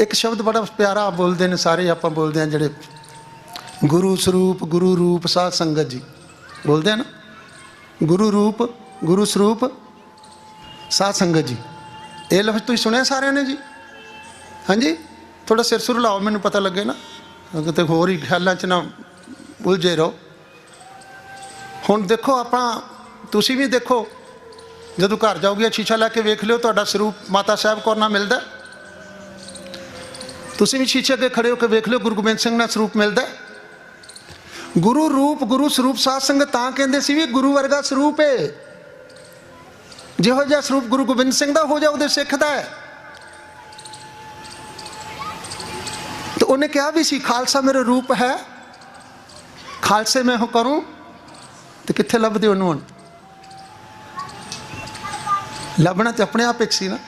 ਇੱਕ ਸ਼ਬਦ ਬੜਾ ਪਿਆਰਾ ਬੋਲਦੇ ਨੇ ਸਾਰੇ, ਆਪਾਂ ਬੋਲਦੇ ਆ ਜਿਹੜੇ ਗੁਰੂ ਸਰੂਪ, ਗੁਰੂ ਰੂਪ, ਸਾਧ ਸੰਗਤ ਜੀ। ਬੋਲਦੇ ਆ ਨਾ? ਗੁਰੂ ਰੂਪ, ਗੁਰੂ ਸਰੂਪ, ਸਾਧ ਸੰਗਤ ਜੀ। ਇਹ ਲਫ਼ਜ਼ ਤੁਸੀਂ ਸੁਣਿਆ ਸਾਰਿਆਂ ਨੇ ਜੀ? ਹਾਂਜੀ? ਥੋੜਾ ਸਿਰ ਸੁਰ ਲਾਓ, ਮੈਨੂੰ ਪਤਾ ਲੱਗੇ ਨਾ। ਕਿਤੇ ਹੋਰ ਹੀ ਖਿਆਲਾਂ 'ਚ ਨਾ ਉਲਝੇ ਰਹੋ। ਹੁਣ ਦੇਖੋ ਆਪਾਂ, ਤੁਸੀਂ ਵੀ ਦੇਖੋ, ਜਦੋਂ ਘਰ ਜਾਓਗੇ, ਸ਼ੀਸ਼ਾ ਲੈ ਕੇ ਵੇਖ ਲਿਓ, ਤੁਹਾਡਾ ਸਰੂਪ ਮਾਤਾ ਸਾਹਿਬ ਕੌਰ ਨਾਲ ਮਿਲਦਾ। ਤੁਸੀਂ ਵੀ ਸ਼ੀਸ਼ੇ ਅੱਗੇ ਖੜੇ ਹੋ ਕੇ ਵੇਖ ਲਿਓ, ਗੁਰੂ ਗੋਬਿੰਦ ਸਿੰਘ ਨਾਲ ਸਰੂਪ ਮਿਲਦਾ ਗੁਰੂ ਰੂਪ, ਗੁਰੂ ਸਰੂਪ, ਸਾਧ ਸੰਗਤ ਤਾਂ ਕਹਿੰਦੇ ਸੀ ਵੀ ਗੁਰੂ ਵਰਗਾ ਸਰੂਪ ਏ। ਜਿਹੋ ਜਿਹਾ ਸਰੂਪ ਗੁਰੂ ਗੋਬਿੰਦ ਸਿੰਘ ਦਾ ਹੋ ਜਾ ਉਹਦੇ ਸਿੱਖ ਦਾ ਹੈ। ਤੇ ਉਹਨੇ ਕਿਹਾ ਵੀ ਸੀ, ਖਾਲਸਾ ਮੇਰਾ ਰੂਪ ਹੈ। ਖਾਲਸੇ ਮੈਂ ਹੋ ਕਰੂੰ ਤੇ ਕਿੱਥੇ ਲੱਭਦੇ ਉਹਨੂੰ ਹੁਣ? ਲੱਭਣਾ ਤੇ ਆਪਣੇ ਆਪ ਇੱਕ ਸੀ ਨਾ।